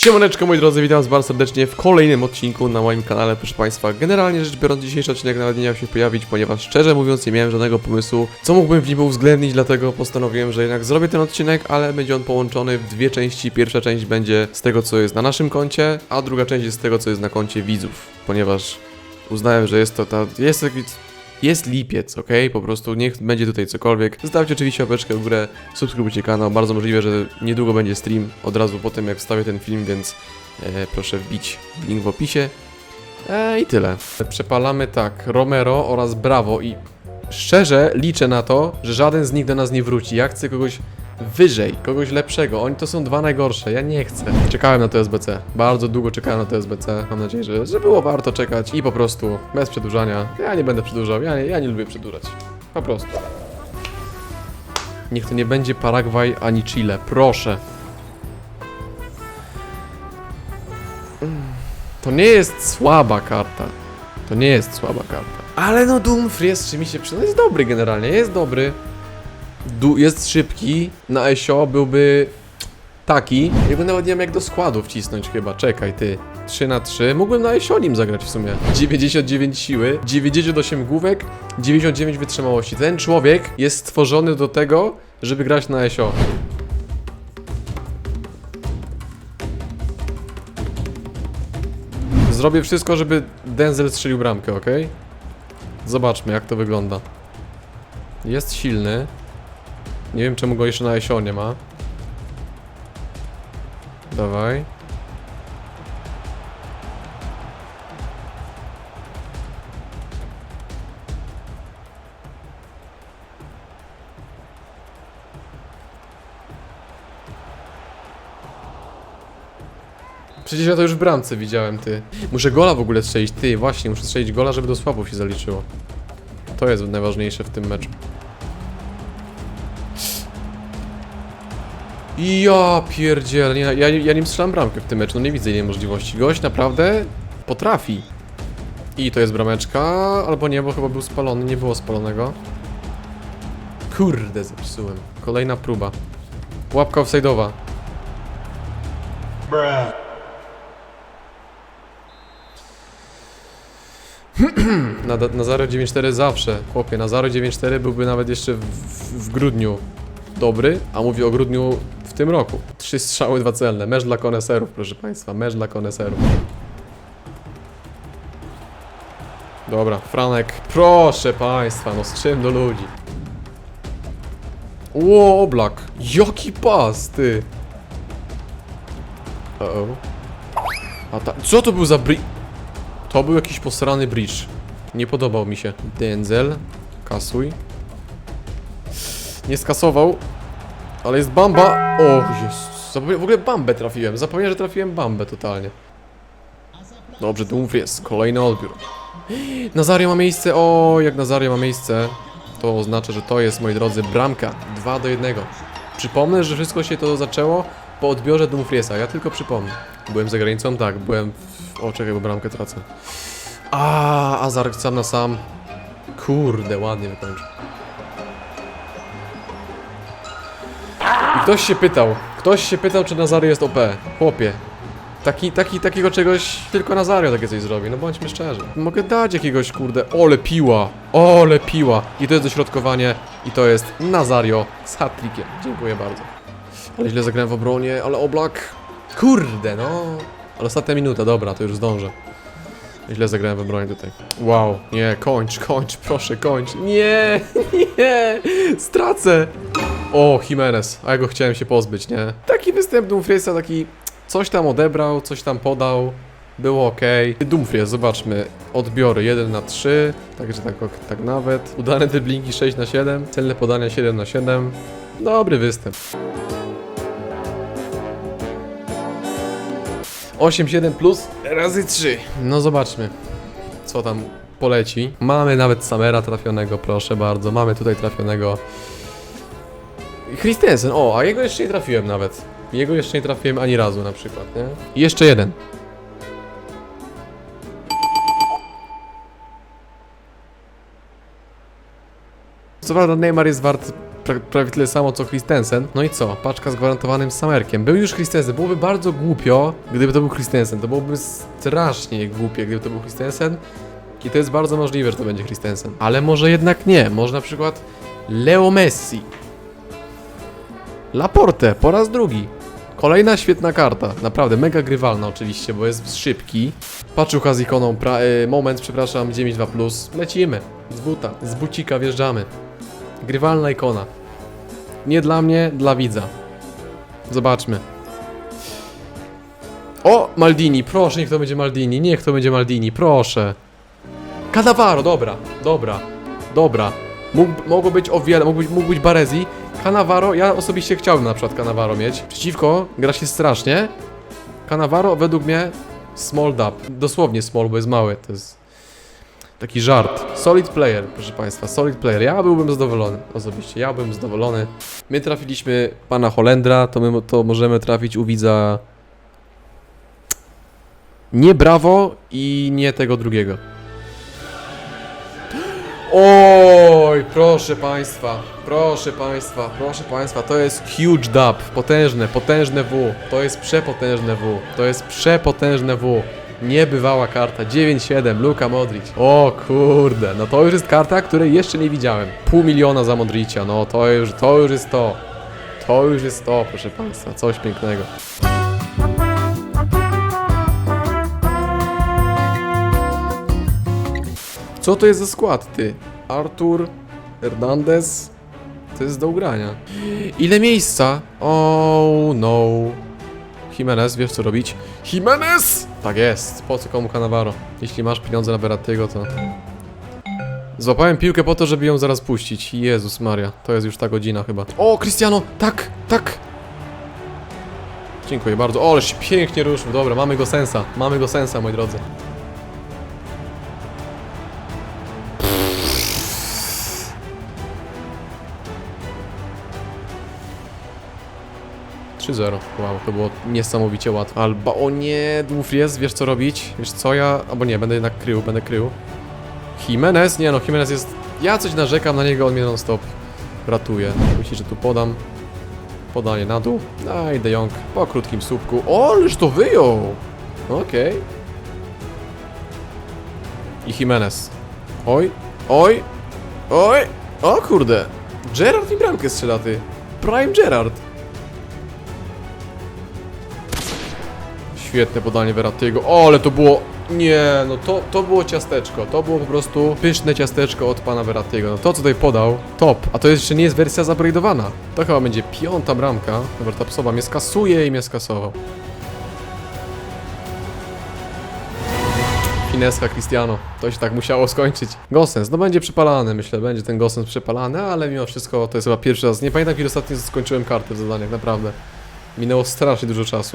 Siemaneczko moi drodzy, witam was bardzo serdecznie w kolejnym odcinku na moim kanale, proszę państwa. Generalnie rzecz biorąc, dzisiejszy odcinek nawet nie miał się pojawić, ponieważ szczerze mówiąc nie miałem żadnego pomysłu, co mógłbym w nim uwzględnić, dlatego postanowiłem, że jednak zrobię ten odcinek, ale będzie on połączony w dwie części. Pierwsza część będzie z tego, co jest na naszym koncie, a druga część jest z tego, co jest na koncie widzów, ponieważ uznałem, że jest to ta... jest taki... Jest lipiec, ok? Po prostu niech będzie tutaj cokolwiek. Zostawcie oczywiście łapeczkę w górę, subskrybujcie kanał. Bardzo możliwe, że niedługo będzie stream od razu po tym, jak wstawię ten film, więc e, proszę wbić link w opisie. E, I tyle. Przepalamy tak, Romero oraz Bravo i szczerze liczę na to, że żaden z nich do nas nie wróci. Ja chcę kogoś wyżej, kogoś lepszego. Oni to są dwa najgorsze, ja nie chcę. Czekałem na to SBC, bardzo długo czekałem na to SBC. Mam nadzieję, że, że było warto czekać i po prostu bez przedłużania. Ja nie będę przedłużał, ja nie, ja nie lubię przedłużać. Po prostu. Niech to nie będzie Paragwaj ani Chile, proszę. To nie jest słaba karta. To nie jest słaba karta. Ale no Doomfries, czy mi się przyda, jest dobry generalnie, jest dobry. Jest szybki, na Esio byłby taki. Ja go nawet nie wiem jak do składu wcisnąć chyba, czekaj ty. 3 na 3 mógłbym na Esio nim zagrać w sumie. 99 siły, 98 główek, 99 wytrzymałości. Ten człowiek jest stworzony do tego, żeby grać na Esio. Zrobię wszystko, żeby Denzel strzelił bramkę, ok? Zobaczmy, jak to wygląda. Jest silny. Nie wiem, czemu go jeszcze na Esio nie ma. Dawaj. Przecież ja to już w bramce widziałem, ty. Muszę gola w ogóle strzelić, ty, właśnie, muszę strzelić gola, żeby do słabów się zaliczyło. To jest najważniejsze w tym meczu. Ja pierdziel, nie, ja, ja nim strzelam bramkę w tym meczu, no nie widzę innej możliwości. Gość naprawdę potrafi. I to jest brameczka, albo nie, bo chyba był spalony, nie było spalonego. Kurde, zepsułem. Kolejna próba. Łapka offside'owa. Na, na 0,94 zawsze, chłopie, na 0,94 byłby nawet jeszcze w, w, w grudniu dobry, a mówię o grudniu tym roku. Trzy strzały, dwa celne. Mecz dla koneserów, proszę państwa, mecz dla koneserów. Dobra, Franek, proszę państwa, no z czym do ludzi? Ło, oblak, jaki pas, ty! Uh -oh. A ta, co to był za bri... To był jakiś posrany bridge. Nie podobał mi się. Denzel, kasuj. Nie skasował, ale jest Bamba. O, Jezus. W ogóle Bambę trafiłem. Zapomniałem, że trafiłem Bambę totalnie. Dobrze, Dumfries. Kolejny odbiór. Nazario ma miejsce. O, jak Nazario ma miejsce, to oznacza, że to jest, moi drodzy, bramka. 2 do 1. Przypomnę, że wszystko się to zaczęło po odbiorze Dumfriesa. Ja tylko przypomnę. Byłem za granicą? Tak, byłem w... O, czekaj, bramkę tracę. A, Azar sam na sam. Kurde, ładnie wykończył. Ktoś się pytał, ktoś się pytał, czy Nazario jest OP. Chłopie. Taki, taki, takiego czegoś tylko Nazario takie coś zrobi, no bądźmy szczerzy. Mogę dać jakiegoś, kurde, ole piła, ole piła. I to jest dośrodkowanie i to jest Nazario z hat-trickiem. Dziękuję bardzo. Ale źle zagrałem w obronie, ale Oblak... Kurde, no... Ale ostatnia minuta, dobra, to już zdążę. Źle zagrałem w obronie tutaj. Wow, nie, kończ, kończ, proszę, kończ. Nie, nie, stracę. O, Jimenez, a ja go chciałem się pozbyć, nie? Taki występ Dumfriesa, taki coś tam odebrał, coś tam podał. Było ok. Dumfries, zobaczmy. Odbiory 1 na 3, także tak, tak nawet. Udane driblingi 6 na 7, celne podania 7 na 7. Dobry występ. 8-7 plus razy 3. No zobaczmy, co tam poleci. Mamy nawet Samera trafionego, proszę bardzo. Mamy tutaj trafionego Christensen. O, a jego jeszcze nie trafiłem nawet. Jego jeszcze nie trafiłem ani razu na przykład, nie? I jeszcze jeden. Co prawda Neymar jest wart pra, prawie tyle samo co Christensen. No i co? Paczka z gwarantowanym samerkiem. Był już Christensen. Byłoby bardzo głupio, gdyby to był Christensen. To byłoby strasznie głupie, gdyby to był Christensen. I to jest bardzo możliwe, że to będzie Christensen. Ale może jednak nie. Może na przykład Leo Messi. Laporte po raz drugi. Kolejna świetna karta. Naprawdę mega grywalna oczywiście, bo jest szybki. Paczucha z ikoną. Pra, y, moment, przepraszam, 9.2. Lecimy. Z buta, z bucika wjeżdżamy. Grywalna ikona. Nie dla mnie, dla widza. Zobaczmy. O, Maldini, proszę, niech to będzie Maldini, niech to będzie Maldini, proszę. Cannavaro, dobra, dobra, dobra. Mógł, mogło być o wiele, mógł być, mógł być Barezi. Cannavaro, ja osobiście chciałbym na przykład Cannavaro mieć. Przeciwko, gra się strasznie. Cannavaro według mnie small dub. Dosłownie small, bo jest mały, to jest taki żart. Solid player, proszę Państwa, solid player. Ja byłbym zadowolony, osobiście, ja byłem zadowolony. My trafiliśmy pana Holendra, to my to możemy trafić u widza nie Brawo i nie tego drugiego. Oj, proszę Państwa, proszę Państwa, proszę Państwa, to jest huge dub, potężne, potężne W, to jest przepotężne W, to jest przepotężne W. Niebywała karta, 9-7, Luka Modric. O kurde, no to już jest karta, której jeszcze nie widziałem. Pół miliona za Modricia, no to już, to już jest to. To już jest to, proszę Państwa, coś pięknego. Co to jest za skład, ty? Artur, Hernandez. To jest do ugrania. Ile miejsca? Oh no. Jimenez, wiesz co robić? Jimenez! Tak jest. Po co komu Cannavaro? Jeśli masz pieniądze na Verrattiego, to... Złapałem piłkę po to, żeby ją zaraz puścić. Jezus Maria, to jest już ta godzina chyba. O, Cristiano! Tak, tak! Dziękuję bardzo. O, ale się pięknie ruszył. Dobra, mamy go sensa. Mamy go sensa, moi drodzy. Trzy 0 Wow, to było niesamowicie łatwe. Alba, o nie, Dłów jest, wiesz co robić? Wiesz co, ja... Albo nie, będę jednak krył, będę krył. Jimenez? Nie no, Jimenez jest... Ja coś narzekam na niego, on mnie non stop ratuje. Myślisz, że tu podam. Podanie na dół. Daj, De Jong po krótkim słupku. O, ależ to wyjął! Okej. I Jimenez. Oj, oj, oj! O kurde! Gerard mi bramkę strzela, ty. Prime Gerard. Świetne podanie Verrattiego. O, ale to było... Nie, no to, to było ciasteczko. To było po prostu pyszne ciasteczko od pana Verrattiego. No to, co tutaj podał, top. A to jeszcze nie jest wersja zabrajdowana. To chyba będzie piąta bramka. Dobra, ta psowa mnie skasuje i mnie skasował. Fineska Cristiano. To się tak musiało skończyć. Gosens, no będzie przepalany, myślę, będzie ten Gosens przepalany, ale mimo wszystko to jest chyba pierwszy raz. Nie pamiętam kiedy ostatnio skończyłem kartę w zadaniach, naprawdę. Minęło strasznie dużo czasu.